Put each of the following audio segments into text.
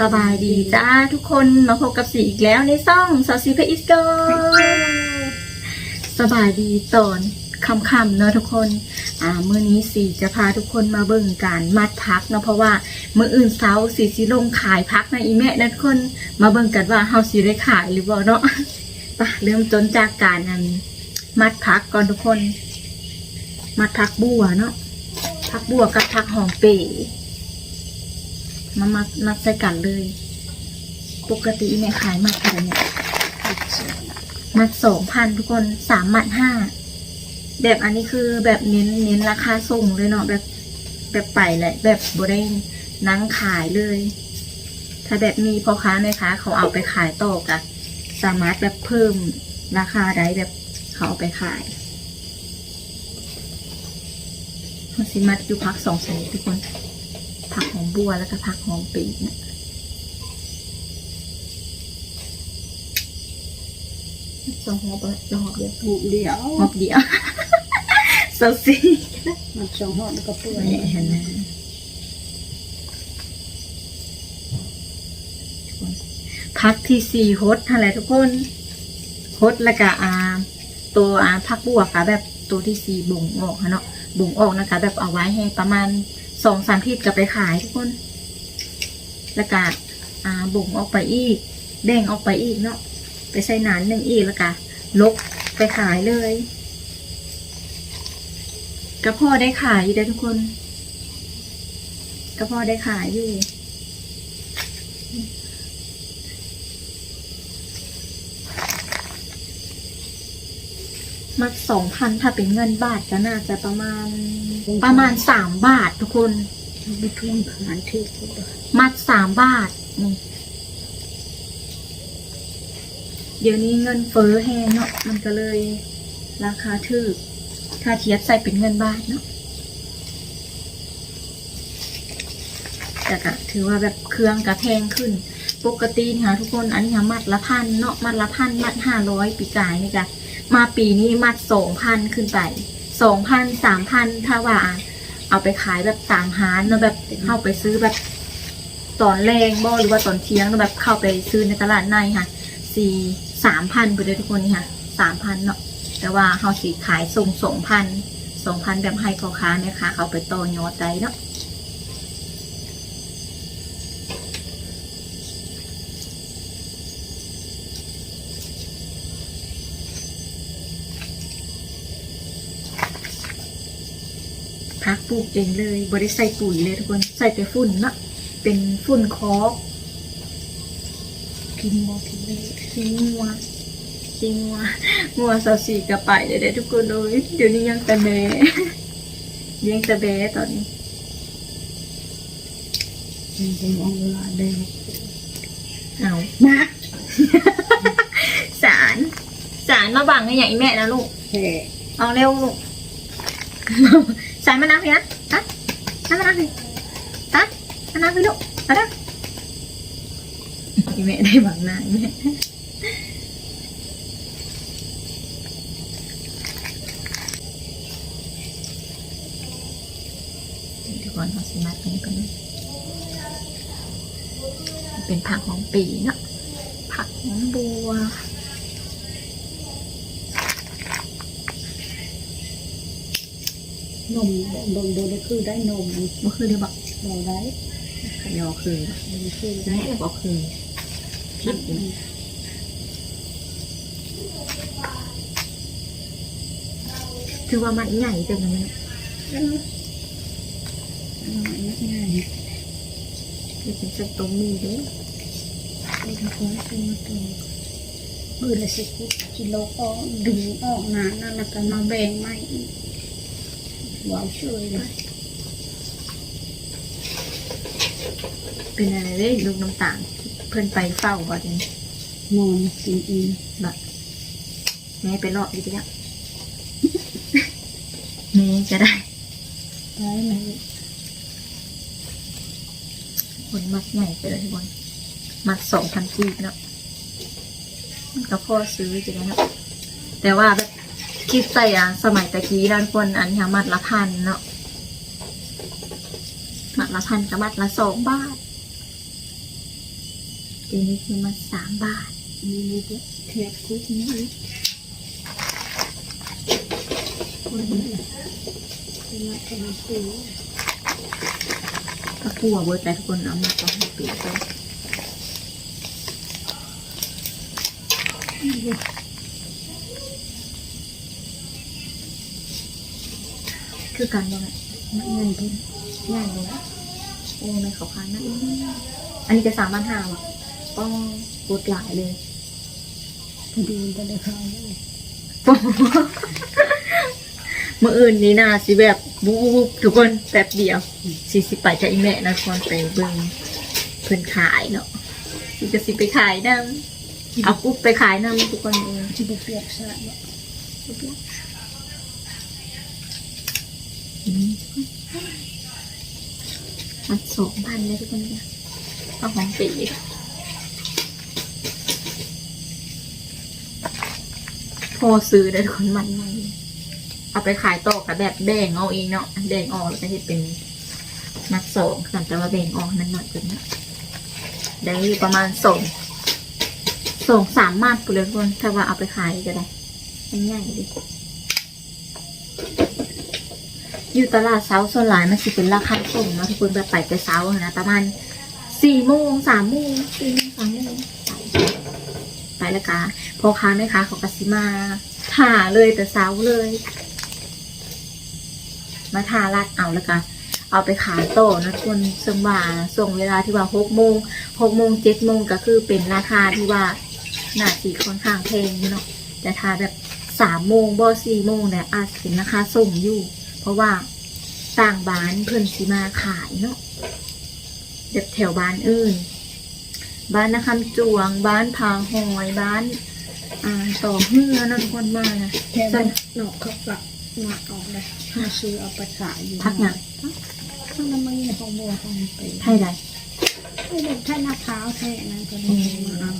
สบายดีจ้าทุกคนมาพบกับสีอีกแล้วในซ่องซอซีเพอิสโกสบายดีตอนคำๆเนอะทุกคน อ่ามื้อนี้สีจะพาทุกคนมาเบิ่งการมัดพักเนาะเพราะว่ามื้ออื่นเช้าสีสิลงขายพักในะอีแม่นะทุกคนมาเบิ่งกันว่าเฮาสิได้ขายหรือบ่าเนาะไปเริ่มต้นจากการอันมัดพักก่อนทุกคน มัดพักบัวเนาะพักบัวกับพักหอมเป๋ มามัดมัดใส่กันเลย ปกติเนี่ยขายมัดเท่าไหร่เนี่ยมัดสองพันทุกคนสามมัดห้าแบบอันนี้คือแบบเน้นเน้นราคาส่งเลยเนาะแบบแบบไปแหละแบบบได้นั่งขายเลย ถ้าแบบมีพ่อค้าแม่ค้าเขาเอาไปขายต่อกะสามารถแบบเพิ่มราคาได้แบบเขาเอาไปขายเขาสิมัดอยู่พักสองชนิทุกคน ผักหอมบัวแล้วก็ผักหอมปีกนะสองหัวบะสองหัวเดียวถูกเดียวหอบเดียวเซาซีมันสองหอดก็เปื่อยนี่เห็นไหมพักที่สี่ฮดอะไรทุกคนฮดแล้วก็อาตัวอาพักบัวค่ะแบบตัวที่สี่บ่งออกค่ะเนาะบ่งออกนะคะ แบบเอาไว้ให้ประมาณ สองสามทิษกับไปขายทุกคนแล้วก็อ่าบ่งออกไปอีกแดงออกไปอีกเนาะไปใส่หนานหนึ่งอีกแล้วก็ลกไปขายเลยกระพ่อได้ขายอยู่ได้ทุกคนกระพ่อได้ขายอยู่ มัดสองพันถ้าเป็นเงินบาทก็น่าจะประมาณประมาณสามบาททุกคนไม่ทุ่มขนาดที่มัดสามบาทนี่เดี๋ยวนี้เงินเฟ้อแห้งเนาะมันก็เลยราคาถูกถ้าเทียบใส่เป็นเงินบาทเนาะแต่ก็ถือว่าแบบเครื่องกระแพงขึ้น ปกตินี่ค่ะทุกคนอันนี้ค่ะมัดละพันเนาะมัดละพันมัดห้าร้อยปีกายนี่จ้ะ มาปีนี้มัดสองพันขึ้นไปสองพันสามพันถ้าว่า เอาไปขายแบบตามฮานเนาะแบบเข้าไปซื้อแบบตอนแรงบ่หรือว่าตอนเที่ยงเนาะแบบเข้าไปซื้อในตลาดในค่ะสี่สามพันไปเลยทุกคนนี่ค่ะสามพันเนาะแต่ว่าเขาสีขายส่งสองพันสองพันแบบให้พ่อค้าเนี่ค่ะเขาไปต่อยอดใจเนาะ ปลูกเองเลยบริใส่ปุ๋ยเลยทุกคนใส่แต่ฝุ่นเนาะเป็นฝุ่นคอกกินบอกินเลยกินงัวกินงัวงัวสาวสีกระไปเลยเด้อทุกคนเลยเดี๋ยวนี้ยังแต่แบะเลี้ยงแต่แบะตอนนี้มันจะมองเวลาเดินเอามาสารสารมาบังให้ใหญ่แม่นะลูกแห่เอาเร็วลูกสารมานับพี่นะฮะสารมานับพี่ฮะมานับพี่ลูกมานับอีแม่ได้บังหน้าอีแม่ทุกคนเอาสิมาเป็นกันเป็นผักของปีเนาะผักของบัว นมบนบนได้คือได้นมบ่คือเดี๋ยวบอกเราได้เดี๋ยวคือมันคือแม่บอกคือผิดอยู่คือว่ามันใหญ่จังเลยง่ายคือเป็นสตรงมีเด้เป็นของตัวตัวมือละสิบกิโลก็ดึงออกนานั่นแล้วก็มาแบ่งไม่ ว้าวช่วยเลยเป็นอะไรเด้ลูกน้ำตาลเพิ่นไปเฝ้าบ่จังมองกินอีแบบแม่ไปเลาะอยู่ที่ยังแม่จะได้ได้ไหมคนมัดใหญ่ไปเลยทุกคนมัดสองพันกีบเนาะมันก็พอซื้อจะได้เนาะแต่ว่าแบบ คิดใส่อะสมัยตะกี้ด้านคนอันนี้มัดละพันเนาะมัดละพันกับมัดละสองบาทเดี๋ยวนี้คือมาสามบาทมีนี่ก็แทบคุกนี้อีกคนนี้แหละเป็นนักเป็นนักปูถ้าคั่วเบิร์แต่ทุกคนเอามาต้องให้ปีกไป คือกันยังไงมันเงินทุนง่ายเลยโอ้ในเขาพันนะอันนี้จะสามพันห้าหรอต้องกดหลายเลยพอดีก็ได้เข้าเลยเมื่ออื่นนี้นะสิแบบบูบบูบทุกคนแป๊บเดียวสิสิบไปจะอีแม่นะทุกคนไปเบิ่งเพิ่นขายเนาะสิจะสิไปขายน้ำเอากุ๊บไปขายน้ำทุกคนเองที่ไปเปียกสะบ่มั นสองพันเลยทุกคนเนี่ยเอาของปีพอซื้อได้ทุกคนมันมันเอาไปขายต่อกับแบบแบ่งเอาเองเนาะแบ่งออกแล้วก็จะเป็นนัดสองสั่งแต่ว่าแบ่งออกนั่นหน่อยจนนะได้ประมาณสองสองสามมาดไปเลยทุกคนถ้าว่าเอาไปขายก็ได้ง่ายดิ อยู่ตลาดเช้าส่วนหลายมันสิเป็นราคาส่งเนาะทุกคนแบบไปแต่เช้าอะนะประมาณสี่โมงสามโมงสี่โมงสามโมงไปแล้วกะพอค้าแม่ค้าเขากสิมาถ่าเลยแต่เช้าเลย มาทารัดเอาแล้วกันเอาไปขายโตนะทุกคนซึ่งว่าส่งเวลาที่ว่าหกโมงหกโมงเจ็ดโมงก็คือเป็นราคาที่ว่าหน้าสีค่อนข้างแพงเนาะแต่ถ้าแบบสามโมงบ่สี่โมงเนี่ยอาจเป็นราคาส่งอยู่ เพราะว่าต่างบ้านเพิ่นสิมาขายเนาะเด็บแถวบ้านอื่น บ้านนาคำจวง บ้านพาหอยบ้านอ่าต่อเฮือเนาะทุกคนมานะแค่นั้นนอกเขาก็มาออกเลยมาซื้อเอาไปขายอยู่พักหนักข้างนั้นมันมีของบัวของไปไทยใดไม่ได้แค่มะพร้าวแค่นั้นก็ได้มาเอา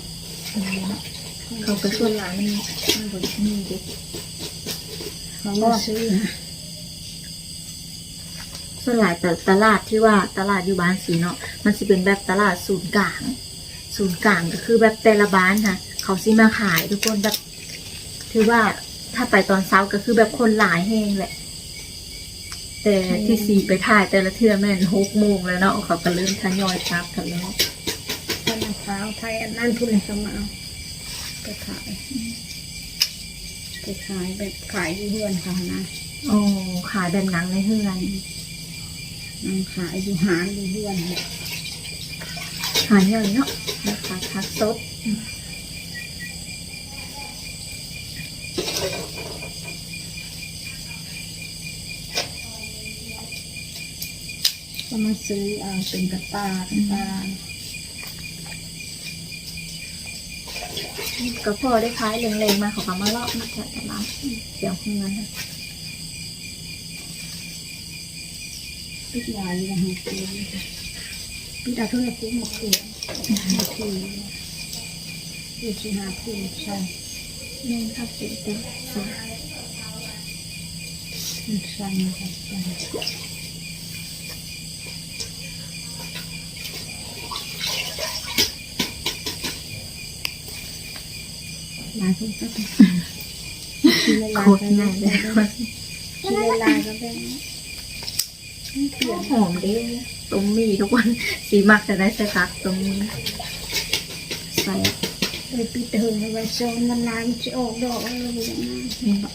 เขาก็ส่วนหลายมันมันบริมีเด็กเขามาซื้อนะ ส่วนหลายแต่ตลาดที่ว่าตลาดอยู่บ้านสีเนาะมันสิเป็นแบบตลาดศูนย์กลาง ศูนย์กลางก็คือแบบแต่ละบ้านค่ะ เขาสิมาขายทุกคนแบบถือว่าถ้าไปตอนเช้าก็คือแบบคนหลายแห้งแหละ แต่ที่สีไปถ่ายแต่ละเทื่อแม่นหกโมงแล้วเนาะเขาก็เริ่มทยอยกลับกันแล้วแค่มะพร้าวไทยอันนั้นทุเรียนก็มาเอาไปขายไปขายแบบขายที่เพื่อนเขานะโอ้ขายแบบหนังในเฮือนนั่ง ขายอยู่หารอยู่เพื่อนเนี่ยขายเยอะเนาะนะคะทักสดก็มาซื้อเอาเป็นกระตากระตาก็พอได้ขายเล็งๆมาเขาก็มาเลาะมาแกะแต่ร้านเดี๋ยวเฮือนนะ ปิดยาอยู่ในห้องครัวปิดเอาทุเรียนปุ๊บมาเกลือมาคุยอยู่ที่หาคู่ใช่เล่นข้าวเสียเต็มสวยมันใช่นะครับลายคนก็เป็นที่เวลาโคตรก็ง่ายเลยที่เวลาก็เป็นไม่เป็น หอมดิตรงมีทุกวันสีมักจะได้ใส่คักตรงนี้ใส่เลยปิดเถอะไว้โซนมันลายมันจะออกดอกอะไรอย่างนั้นนี่แบบ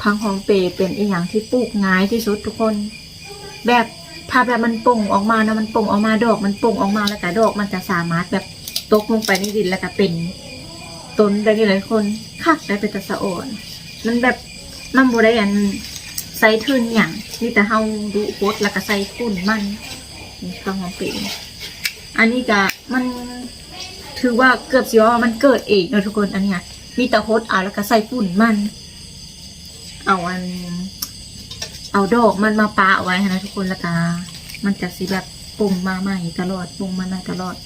พังหอมเปรย์เป็นอีกอย่างที่ปลูกง่ายที่สุดทุกคน แบบถ้าแบบมันป่งออกมานะมันป่งออกมาดอก มันป่งออกมาแล้วก็ดอกมันจะสามารถแบบตกลงไปในดินแล้วก็เป็น ตนได้หลายคนคักได้เป็นตะสะอ่อนมันแบบมันบ่ได้อันใส่ทุนอย่างนี่แต่เฮาดูโคตรแล้วก็ใส่ฝุ่นมันนี่ข้าวหอมเปรย์อันนี้ก็มันถือว่าเกือบสิว่ามันเกิดเองเนะทุกคนอันเนี้ยมีแต่โคตรเอาแล้วก็ใส่ฝุ่นมัน เอาอัน เอาดอกมันมาปะไว้นะทุกคนแล้วก็มันจะสิแบบปรุงมาใหม่ตลอดปรุงมาใหม่ตลอด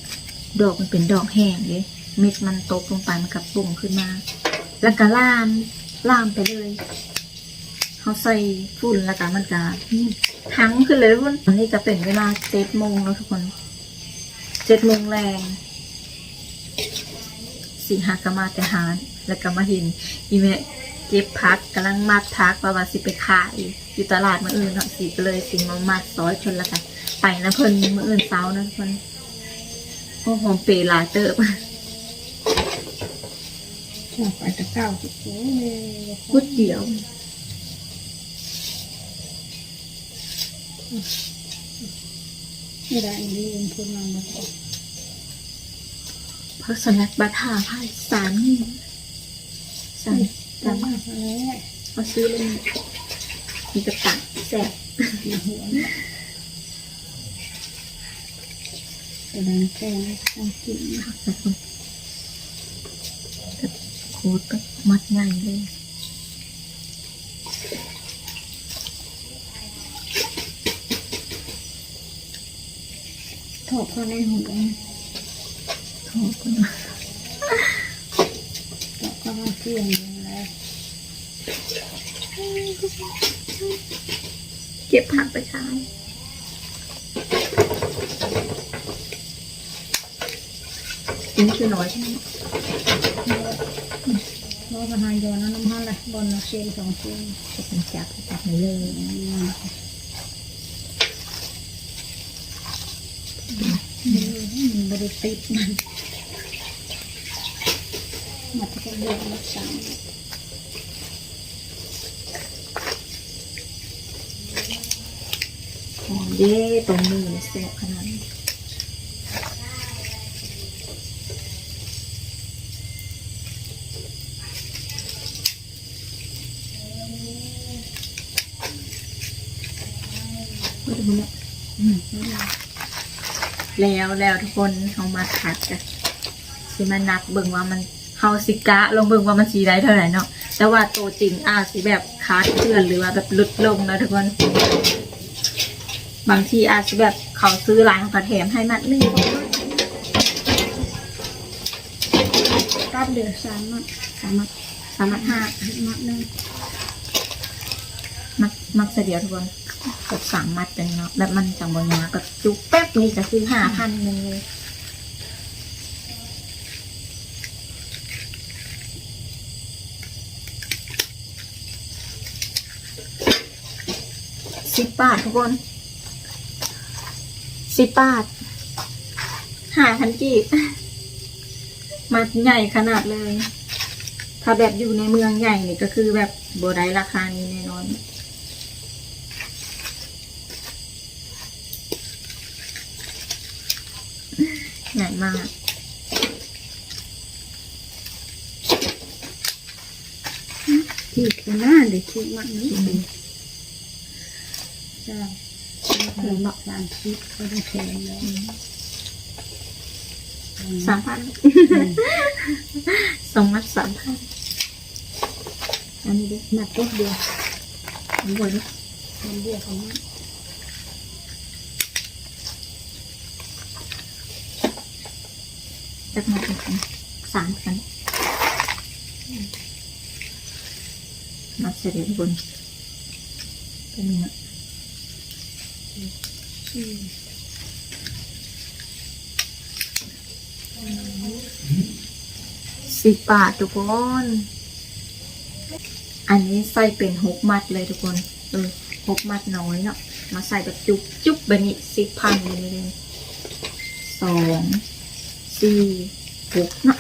ดอกมันเป็นดอกแห้งเลย เม็ดมันตกลงไปมันก็ปรุงขึ้นมา แล้วก็ล่ามล่ามไปเลยเขาใส่ฝุ่นแล้วก็มันก็ทั้งขึ้นเลยทุกคนอันนี้ก็เป็นเวลาเจ็ดโมงแล้วทุกคนเจ็ดโมงแรงสีหากมาแต่หารแล้วก็มาเห็นอีเมเก็บพักกำลังมัดพักว่าว่าสิไปขายอยู่ตลาดมื่ออื่นเนาะสิก็เลยสิมามัดซอยเพิ่นละกันไปนะเพิ่นมื่ออื่นเช้านะทุกคนโอ้หอมเปรหลายเติบ ชอบไปตะเก้าสิโอ้ยพุดเดียวไม่ได้อันนี้เป็นคนมามาต่อพักสลัดบัตหาพายสามนี่สามสามมาแล้วมาซื้อเลยมีกระตักแสบมีหัวแสดงแค่ต้องกินผักแบบนี้โคตรก็มัดง่ายเลยทอดเข้าในหัวโทษก็มาก็ก็มาเที่ยงแล้วเก็บผักไปใช้กินคือน้อยใช่ไหม รอปัญหาโยนน้ำมันลยบนเชียงสองเชียงจะเป็นจับจับในเลยมันบริติดมันมาที่กันเรียกรักษาหอมเย่ตรงมือแสบขนาดนี้ก็จะมัน อืม แล้วแล้วทุกคนเขามาทักกันสิมานับเบิ่งว่ามันเฮาสิกะลองเบิ่งว่ามันสีได้เท่าไหร่เนาะแต่ว่าตัวจริงอาจสิแบบคาดเคลื่อนหรือว่าแบบหลุดลงนะทุกคนบางทีอาจจะแบบเขาซื้อร้านเขาแถมให้มัดหนึ่งสองมัดรับเดือดสามมัดสามมัดสามมัดห้ามัดหนึ่งมัดมัดเสียเดียวทุกคน กดสามมัดเป็นเนาะแบบมันจังบนยาก็จุกแป๊บนี้ก็คือห้าพันหนึ่งเลยสิบบาททุกคนสิบบาทห้าพันกีบมัดใหญ่ขนาดเลย ถ้าแบบอยู่ในเมืองใหญ่นี่ก็คือแบบโบได้ราคานี้แน่นอน ใหญ่มากที่คือหน้าเด็กที่มัดนี้ใช่เราหมักสามชิปก็ได้แข็งแล้วสามพันสองมัดสามพันอันนี้ดิหมักตัวเดียวทั้งหมดนี่มันเดียวของมัน จะมาเป็นสามพันมัดเสร็จแล้วทุกคนเป็นเนื้อสิบบาททุกคน อันนี้ใส่เป็นหกมัดเลยทุกคนเออหกมัดน้อยเนาะมาใส่แบบจุบจุบแบบนี้สิบพันเลยสอง สี่หกเนาะ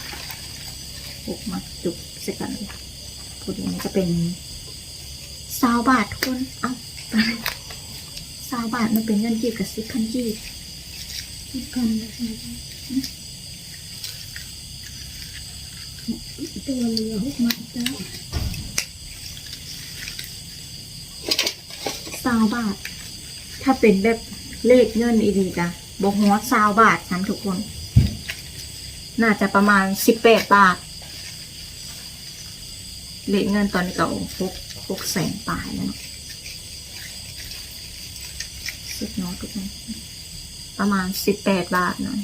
หกมัดจุบใส่กันเลยพูดอย่างนี้ก็เป็นสาวบาททุกคนเอ้าสาวบาทมันเป็นเงินกีบกับสิบพันกีบกันตัวเรือหกมัดจ้าสาวบาท ถ้าเป็นแบบเลขเงินอีดีจ้ะบอกหัวสาวบาททั้งทุกคน น่าจะประมาณสิบแปดบาทเลขเงินตอนนี้ก็หกหกแสนปลายแล้วสุดน้อยทุกคนประมาณสิบแปดบาทหน่อย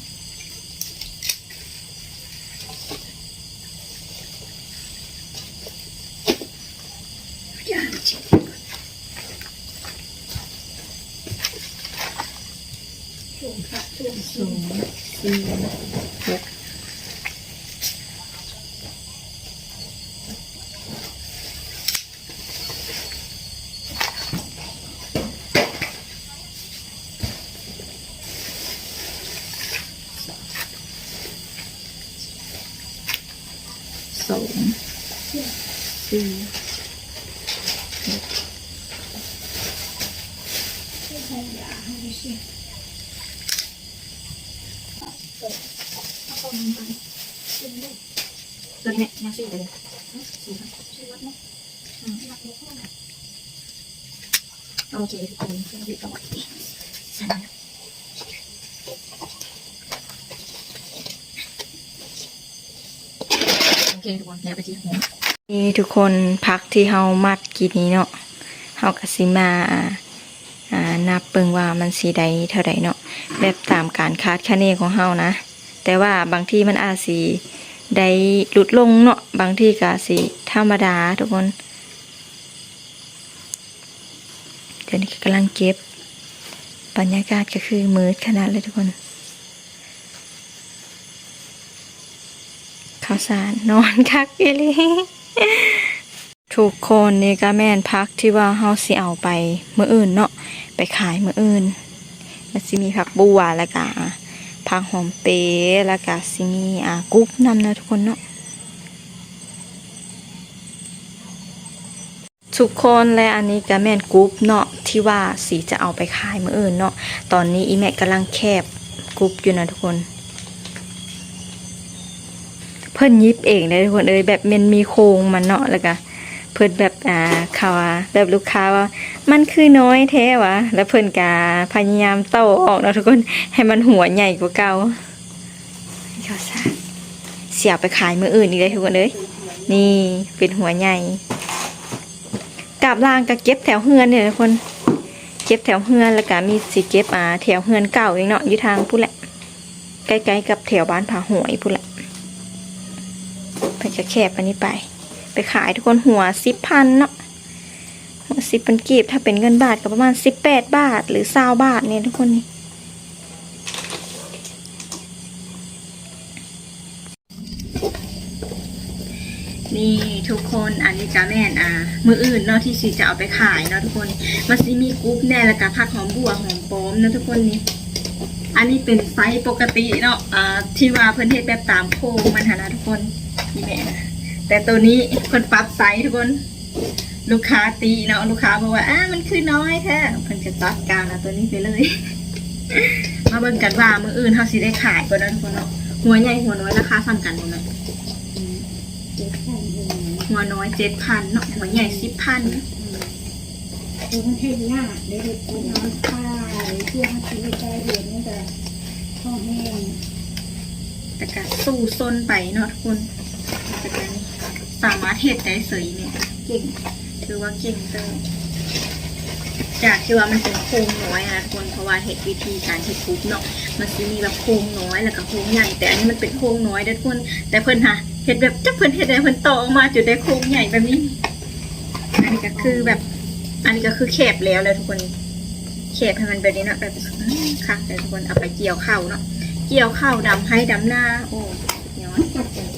จ้าชิ ช่วงพระช่วง ส สู อง งสี่หกสอง สี่ให้ยาให้ดิสิเอาเข้ามาไปกินได้ตัวนี้ยังสี่เลยสี่ครับช่วยวัดนะหลักลูกพ่อโอเคทุกคนเรื่องบิดประโอเคทุกคนแล้วไปที่หัว นี่ทุกคนพักที่เฮามัดกินนี้เนาะเฮากะสิมาอ่านับเบิ่งว่ามันสีใดเท่าใดเนาะแบบตามการคาดคะเนของเฮานะ แต่ว่าบางที่มันอาจสิได้หลุดลงเนาะบางที่ก็สิธรรมดาทุกคนเดี๋ยวนี้กำลังเก็บบรรยากาศก็คือมืดขนาดเลยทุกคนข้าวสารนอนคักอีหลี ทุกคนนี่ก็แม่นพักที่ว่าเฮาสิเอาไปมื้ออื่นเนาะไปขายมื้ออื่นมันสิมีผักบัวแล้วก็ผักหอมเปรย์แล้วก็สิมีอ่ากุ๊บนำนะทุกคนเนาะทุกคนและอันนี้ก็แม่นกรุ๊ปเนาะที่ว่าสีจะเอาไปขายมื้ออื่นเนาะตอนนี้อีแม่กำลังแคบกรุ๊ปอยู่นะทุกคน พิ่นยิบเองเลยทุกคนเอ้ยแบบมันมีโครงมันเนาะแล้วก็เพิ่นแบบอ่าเขาว่าแบบลูกค้าว่า มันคือน้อยแท้วะแล้วเพิ่นกาพยายามเต้าออกเนาะทุกคนให้มันหัวใหญ่กว่าเก่าเขาซะเสียไปขายมืออื่นอีกเลยทุกคนเอ้ยนี่เป็นหัวใหญ่กาบลางก็เก็บแถวเฮือนเนี่ยทุกคนเก็บแถวเฮือนแล้วก็มีสิเก็บอ่าแถวเฮือนเก่าเองเนาะอยู่ทางพู้แหละใกล้ๆกับแถวบ้านผาหวยพู้แหละ ไปจะแคบอันนี้ไป ไปขายทุกคนหัวสิบพันเนาะหัวสิบเป็นกีบถ้าเป็นเงินบาทก็ประมาณสิบแปดบาท หรือเศร้าบาทเนี่ยทุกคนนี่นี่ทุกคนอันนี้จะแม่นอ่ามืออื่นเนาะที่สีจะเอาไปขายเนาะทุกคนมันสิมีกรุ๊ปแน่ล้วก็ผักหอมบัวหอมปอมเนาะทุกคนนี่อันนี้เป็นไซส์ปกติเนาะอ่าที่ว่าเพิ่นเฮ็ดแบบตามโครงมันหนนะทุกคน นี่แม่นะแต่ตัวนี้เพิ่นปรับไซส์ทุกคน ลูกค้าตีเนาะลูกค้าบอกว่าอ่ามันคือน้อยแท้เพิ่นจะตัดกลางเอาตัวนี้ไปเลย มาเบิ่งกันว่ามืออื่นเฮาสิได้ขายบ่เนาะทุกคนเนาะหัวใหญ่หัวน้อยราคาซ้ำกันบ่แม่เจ็บแข้งอยู่หัวน้อยเจ็ดพันเนาะหัวใหญ่สิบพันดูมันเท่ยากเดี๋ยวเด็กกูนอนคายเพื่อให้ชีวิตใจเรียนนี่แต่พ่อแห้งแต่ก็สู้ซนไปเนาะทุกคนแต่ก็นี่ สามารถเฮ็ดได้เสยเนี่ยเก่งถือว่าเก่งเติมจากที่ว่ามันเป็นโครงน้อยอะนะทุกคนเพราะว่าเฮ็ดวิธีการเฮ็ดปุ๊บเนาะมันสิมีแบบโครงน้อยแล้วก็โครงใหญ่ แต่อันนี้มันเป็นโครงน้อยเด้อทุกคนแต่เพิ่นฮะเฮ็ดแบบจักเพิ่นเฮ็ดได้เพิ่นต่อออกมาจุดได้โครงใหญ่แบบนี้ อันนี้ก็คือแบบ อันนี้ก็คือแคบแล้วเลยทุกคนแคบให้มันแบบนี้เนาะแบบค่ะแต่ทุกคนเอาไปเกี่ยวข้าวเนาะเกี่ยวข้าวดำให้ดำหน้า โอ้ยอด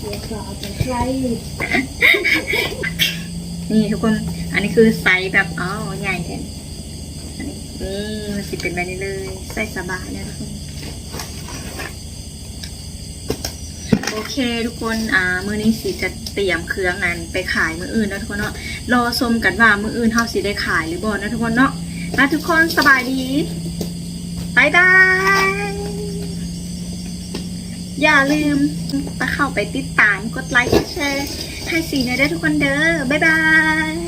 นี่ทุกคน อันนี้คือไซส์แบบอ๋อใหญ่แท้อันนี้นี่มันสิเป็นแบบนี้เลยใส่สบายเลยทุกคน โอเคทุกคน อ่า มือนี้สิจะเตรียมเครื่องงานไปขายมืออื่นนะทุกคนเนาะ รอชมกันว่ามืออื่นเฮาสิได้ขายหรือบ่นะทุกคนเนาะนะทุกคนสบายดีบายบาย อย่าลืมไปเข้าไปติดตามกดไลค์กดแชร์ให้สีหน่อยได้ทุกคนเด้อบ๊ายบาย